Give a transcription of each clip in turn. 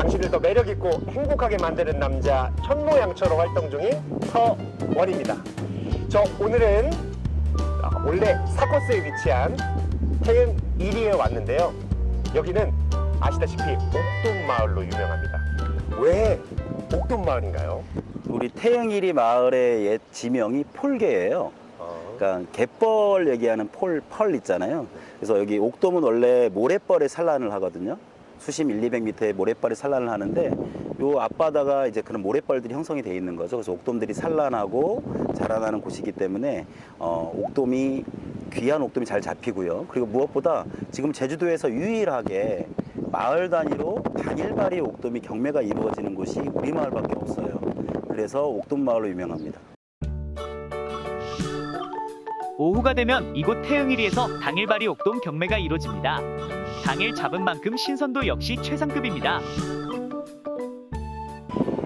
당신을 더 매력있고 행복하게 만드는 남자 천모양처럼 활동 중인 서원입니다. 저 오늘은 아, 원래 사코스에 위치한 태은 1위에 왔는데요. 여기는 아시다시피 옥돔마을로 유명합니다. 왜 옥돔마을인가요? 우리 태영일이 마을의 옛 지명이 폴개예요. 그러니까 갯벌 얘기하는 폴, 펄 있잖아요. 그래서 여기 옥돔은 원래 모래벌에 산란을 하거든요. 수심 1, 200m의 모래벌에 산란을 하는데 요 앞바다가 이제 그런 모래벌들이 형성이 돼 있는 거죠. 그래서 옥돔들이 산란하고 자라나는 곳이기 때문에 어, 옥돔이 귀한 옥돔이 잘 잡히고요. 그리고 무엇보다 지금 제주도에서 유일하게 마을 단위로 당일발이 옥돔이 경매가 이루어지는 곳이 우리 마을밖에 없어요. 그래서 옥돔 마을로 유명합니다. 오후가 되면 이곳 태흥일이에서 당일발이 옥돔 경매가 이루어집니다. 당일 잡은 만큼 신선도 역시 최상급입니다.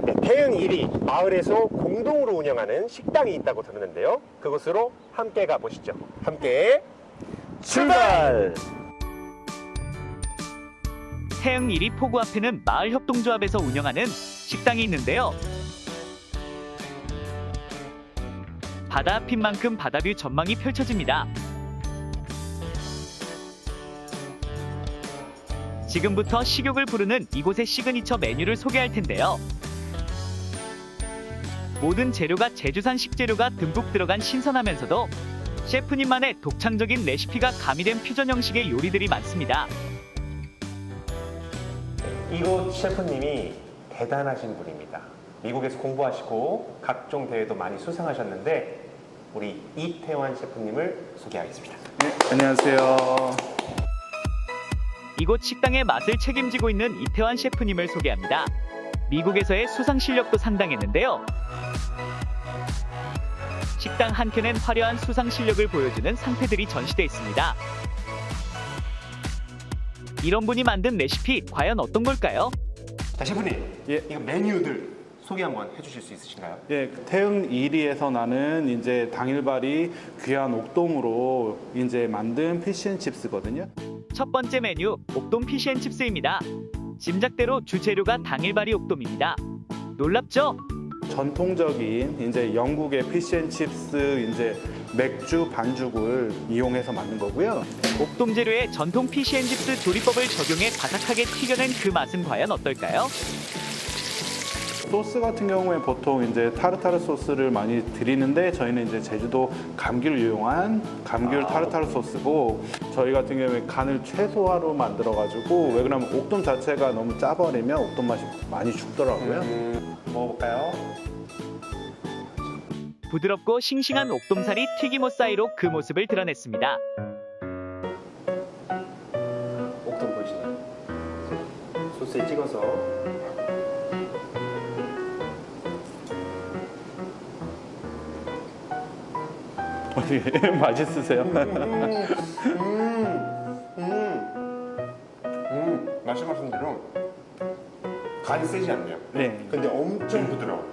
네, 태흥 1위 마을에서 공동으로 운영하는 식당이 있다고 들었는데요. 그곳으로 함께 가보시죠. 함께 출발! 태흥 1위 포구 앞에는 마을 협동조합에서 운영하는 식당이 있는데요. 바다 앞인 만큼 바다뷰 전망이 펼쳐집니다. 지금부터 식욕을 부르는 이곳의 시그니처 메뉴를 소개할 텐데요. 모든 재료가 제주산 식재료가 듬뿍 들어간 신선하면서도 셰프님만의 독창적인 레시피가 가미된 퓨전 형식의 요리들이 많습니다. 이곳 셰프님이 대단하신 분입니다. 미국에서 공부하시고 각종 대회도 많이 수상하셨는데 우리 이태환 셰프님을 소개하겠습니다. 네, 안녕하세요. 이곳 식당의 맛을 책임지고 있는 이태환 셰프님을 소개합니다. 미국에서의 수상 실력도 상당했는데요. 식당 한켠엔 화려한 수상 실력을 보여주는 상패들이 전시돼 있습니다. 이런 분이 만든 레시피 과연 어떤 걸까요? 자 셰프님, 예. 이거 메뉴들 소개 한번 해주실 수 있으신가요? 예, 태흥 1위에서 나는 이제 당일발이 귀한 옥돔으로 이제 만든 피쉬앤칩스거든요. 첫 번째 메뉴 옥돔 피시앤칩스입니다. 짐작대로 주재료가 당일발이 옥돔입니다. 놀랍죠? 전통적인 이제 영국의 피쉬앤칩스 이제 맥주 반죽을 이용해서 만든 거고요. 옥돔 재료에 전통 피시앤칩스 조리법을 적용해 바삭하게 튀겨낸 그 맛은 과연 어떨까요? 소스 같은 경우에 보통 이제 타르타르 소스를 많이 드리는데 저희는 이제 제주도 감귤 이용한 감귤 타르타르 소스고 저희 같은 경우에 간을 최소화로 만들어 가지고 왜 그러면 옥돔 자체가 너무 짜버리면 옥돔 맛이 많이 죽더라고요. 음, 먹어볼까요? 부드럽고 싱싱한 옥돔살이 튀김옷 사이로 그 모습을 드러냈습니다. 옥돔 보이시나요? 소스에 찍어서 예, 맛있으세요? 음, 말씀하신 대로 간이 세지 않네요. 네. 근데 엄청 부드러워.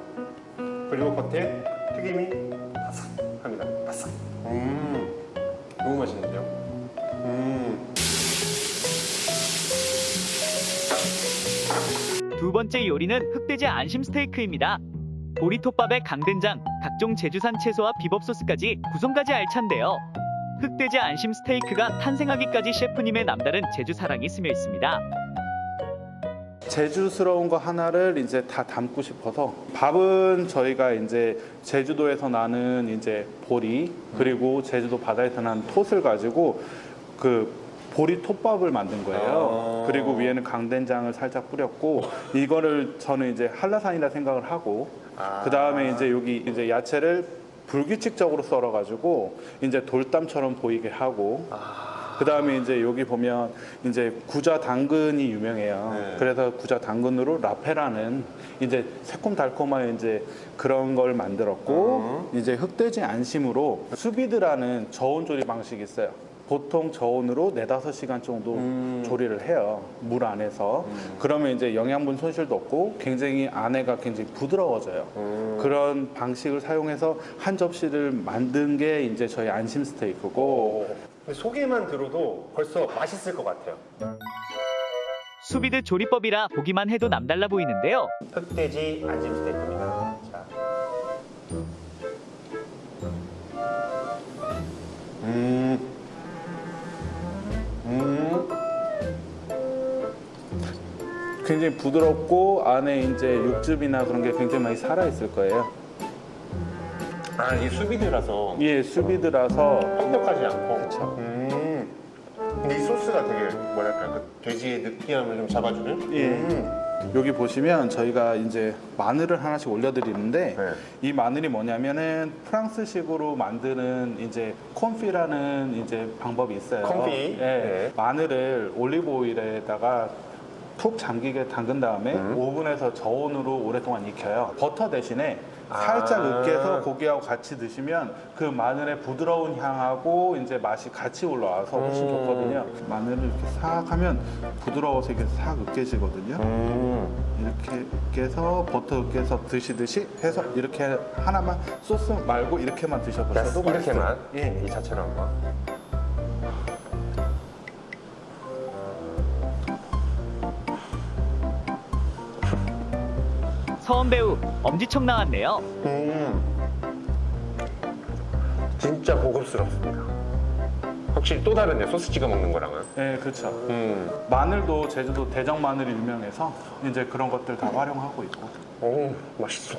그리고 겉에 튀김이 바삭합니다. 바삭. 음, 너무 맛있는데요. 음, 두 번째 요리는 흑돼지 안심 스테이크입니다. 보리톱밥에 강된장, 각종 제주산 채소와 비법 소스까지 구성까지 알찬데요. 흑돼지 안심 스테이크가 탄생하기까지 셰프님의 남다른 제주 사랑이 스며 있습니다. 제주스러운 거 하나를 이제 다 담고 싶어서 밥은 저희가 이제 제주도에서 나는 이제 보리 그리고 제주도 바다에서 나는 톳을 가지고 그 보리 톱밥을 만든 거예요. 아. 그리고 위에는 강된장을 살짝 뿌렸고 이거를 저는 이제 한라산이라 생각을 하고 아. 그 다음에 이제 여기 이제 야채를 불규칙적으로 썰어가지고 이제 돌담처럼 보이게 하고 그 다음에 이제 여기 보면 이제 구자 당근이 유명해요. 네. 그래서 구자 당근으로 라페라는 이제 새콤달콤한 이제 그런 걸 만들었고 이제 흑돼지 안심으로 수비드라는 저온 조리 방식이 있어요. 보통 저온으로 네다섯 시간 정도 음. 조리를 해요. 물 안에서. 그러면 이제 영양분 손실도 없고 굉장히 안에가 굉장히 부드러워져요. 음. 그런 방식을 사용해서 한 접시를 만든 게 이제 저희 안심 스테이크고 근데 소개만 들어도 벌써 맛있을 것 같아요. 수비드 조리법이라 보기만 해도 남달라 보이는데요. 흑돼지 안심 스테이크입니다. 자. 음. 음. 굉장히 부드럽고 안에 이제 육즙이나 그런 게 굉장히 많이 살아 있을 거예요. 아, 이 수비드라서 예, 수비드라서 퍽퍽하지 않고. 음. 근데 이 소스가 되게 뭐랄까 그 돼지의 느끼함을 좀 잡아주는. 예. 음. 여기 보시면 저희가 이제 마늘을 하나씩 올려드리는데 네. 이 마늘이 뭐냐면은 프랑스식으로 만드는 이제 콘피라는 이제 방법이 있어요. 콘피. 예. 네. 마늘을 올리브 오일에다가 푹 잠기게 담근 다음에 음. 오븐에서 저온으로 오랫동안 익혀요. 버터 대신에 살짝 아. 으깨서 고기하고 같이 드시면 그 마늘의 부드러운 향하고 이제 맛이 같이 올라와서 훨씬 음. 좋거든요. 마늘을 이렇게 싹 하면 부드러워서 이렇게 싹 으깨지거든요. 음. 이렇게 으깨서 버터 으깨서 드시듯이 해서 이렇게 하나만 소스 말고 이렇게만 드셔보셔도 이렇게만 맛있어요. 예. 이 자체로 한번. 서원 배우 엄지척 나왔네요. 음. 진짜 고급스럽습니다. 확실히 또 다르네 소스 찍어 먹는 거랑은. 예, 그렇죠. 음. 마늘도 제주도 대정 마늘이 유명해서 이제 그런 것들 다 활용하고 있고. 오 맛있어.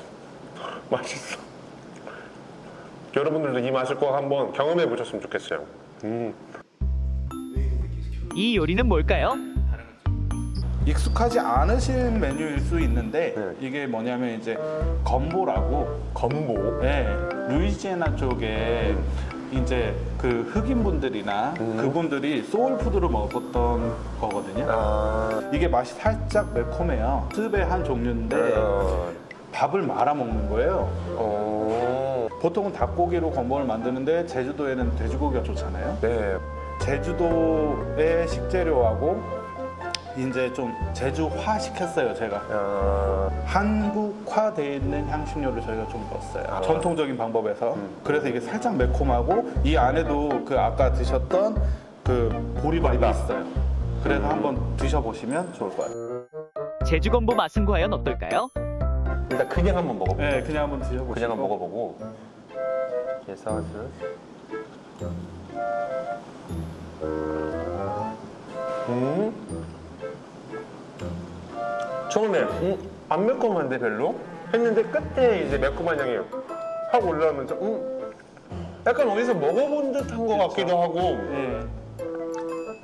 맛있어. 여러분들도 이 맛을 꼭 한번 경험해 보셨으면 좋겠어요. 음. 이 요리는 뭘까요? 익숙하지 않으신 메뉴일 수 있는데 네. 이게 뭐냐면 이제 건보라고 건보. 예, 루이지애나 쪽에 이제 그 흑인 분들이나 음. 그분들이 소울푸드로 먹었던 거거든요. 아. 이게 맛이 살짝 매콤해요. 습의 한 종류인데 어. 밥을 말아 먹는 거예요. 어. 보통은 닭고기로 건보를 만드는데 제주도에는 돼지고기가 좋잖아요. 네. 제주도의 식재료하고 이제 좀 제주화 시켰어요, 제가. 아. 한국화되어 있는 향신료를 저희가 좀 넣었어요. 아. 전통적인 방법에서. 음. 그래서 이게 살짝 매콤하고 이 안에도 그 아까 드셨던 그 보리밥이 보리밥. 있어요. 그래서 한번 드셔보시면 좋을 것 같아요. 제주 건보 맛은 과연 어떨까요? 일단 그냥 한번 먹어볼게요. 네, 그냥 한번 드셔보시고. 그냥 한번 먹어보고. 그래서 음. 처음에 음, 안 매콤한데 별로 했는데 끝에 이제 매콤한 향이 확 올라오면서 음, 약간 어디서 먹어본 듯한 것 같기도 하고 네,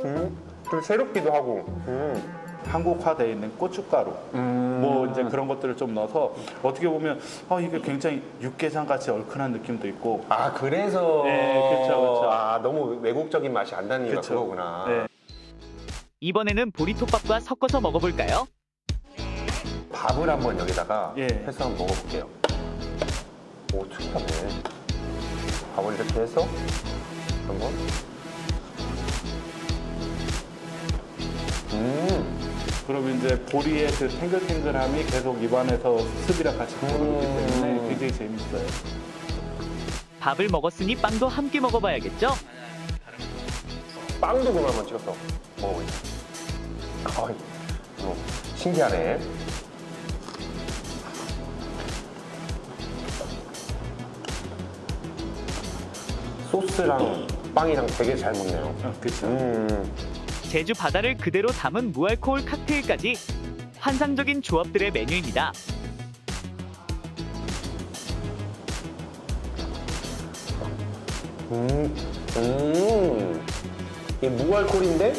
음, 좀 새롭기도 하고 음. 한국화되어 있는 고춧가루. 음. 뭐 이제 그런 것들을 좀 넣어서 어떻게 보면 아 이게 굉장히 육개장 같이 얼큰한 느낌도 있고 아 그래서 네, 그쵸, 그쵸. 아 너무 외국적인 맛이 안 나는 이유가 그쵸. 그거구나 네. 이번에는 보리톱밥과 섞어서 먹어볼까요? 밥을 한번 여기다가 예. 해서 한번 먹어볼게요. 오 특이하네. 밥을 이렇게 해서 한번. 음, 그럼 이제 보리의 그 탱글탱글함이 계속 입안에서 습이랑 같이 들어오기 음. 때문에 굉장히 재밌어요. 밥을 먹었으니 빵도 함께 먹어봐야겠죠? 빵도 그럼 한번 찍어서. 아이, 뭐 신기하네. 소스랑 빵이랑 되게 잘 먹네요. 아, 그렇죠. 음. 제주 바다를 그대로 담은 무알코올 칵테일까지 환상적인 조합들의 메뉴입니다. 음, 음. 이게 무알콜인데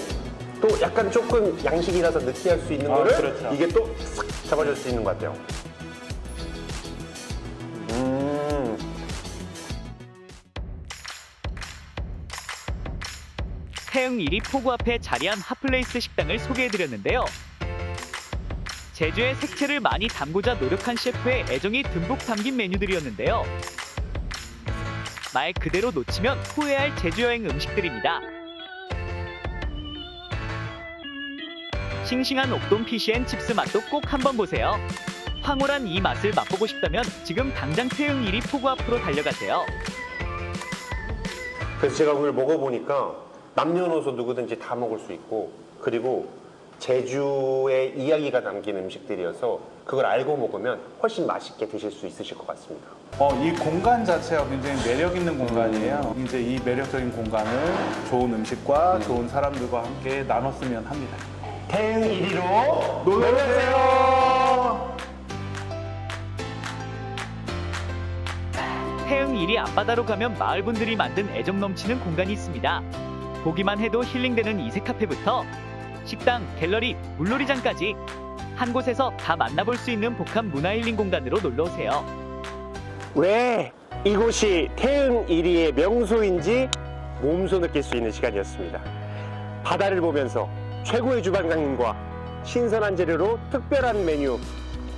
또 약간 조금 양식이라서 느끼할 수 있는 아, 거를 그렇죠. 이게 또 싹 잡아줄 수 있는 것 같아요. 태흥 1위 포구 앞에 자리한 핫플레이스 식당을 소개해드렸는데요. 제주의 색채를 많이 담고자 노력한 셰프의 애정이 듬뿍 담긴 메뉴들이었는데요. 말 그대로 놓치면 후회할 제주 여행 음식들입니다. 싱싱한 옥돔 피시앤 칩스 맛도 꼭 한번 보세요. 황홀한 이 맛을 맛보고 싶다면 지금 당장 태흥 1위 포구 앞으로 달려가세요. 그래서 제가 오늘 먹어보니까 남녀노소 누구든지 다 먹을 수 있고 그리고 제주의 이야기가 담긴 음식들이어서 그걸 알고 먹으면 훨씬 맛있게 드실 수 있으실 것 같습니다. 어, 이 공간 자체가 굉장히 매력 있는 공간이에요. 이제 이 매력적인 공간을 좋은 음식과 좋은 사람들과 함께 나눴으면 합니다. 태흥 1위로 놀러오세요! 태흥 1위 앞바다로 가면 마을 분들이 만든 애정 넘치는 공간이 있습니다. 보기만 해도 힐링되는 이색 카페부터 식당, 갤러리, 물놀이장까지 한 곳에서 다 만나볼 수 있는 복합 문화 힐링 공간으로 놀러 오세요. 왜 이곳이 태흥 1위의 명소인지 몸소 느낄 수 있는 시간이었습니다. 바다를 보면서 최고의 주방장님과 신선한 재료로 특별한 메뉴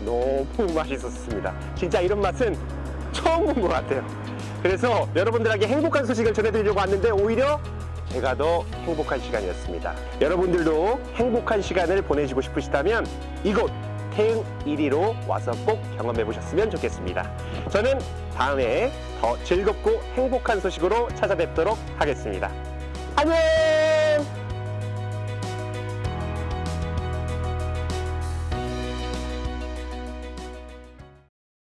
너무 맛있었습니다. 진짜 이런 맛은 처음 본 것 같아요. 그래서 여러분들에게 행복한 소식을 전해드리려고 왔는데 오히려 제가 더 행복한 시간이었습니다. 여러분들도 행복한 시간을 보내시고 싶으시다면 이곳 태흥 1위로 와서 꼭 경험해 보셨으면 좋겠습니다. 저는 다음에 더 즐겁고 행복한 소식으로 찾아뵙도록 하겠습니다. 안녕!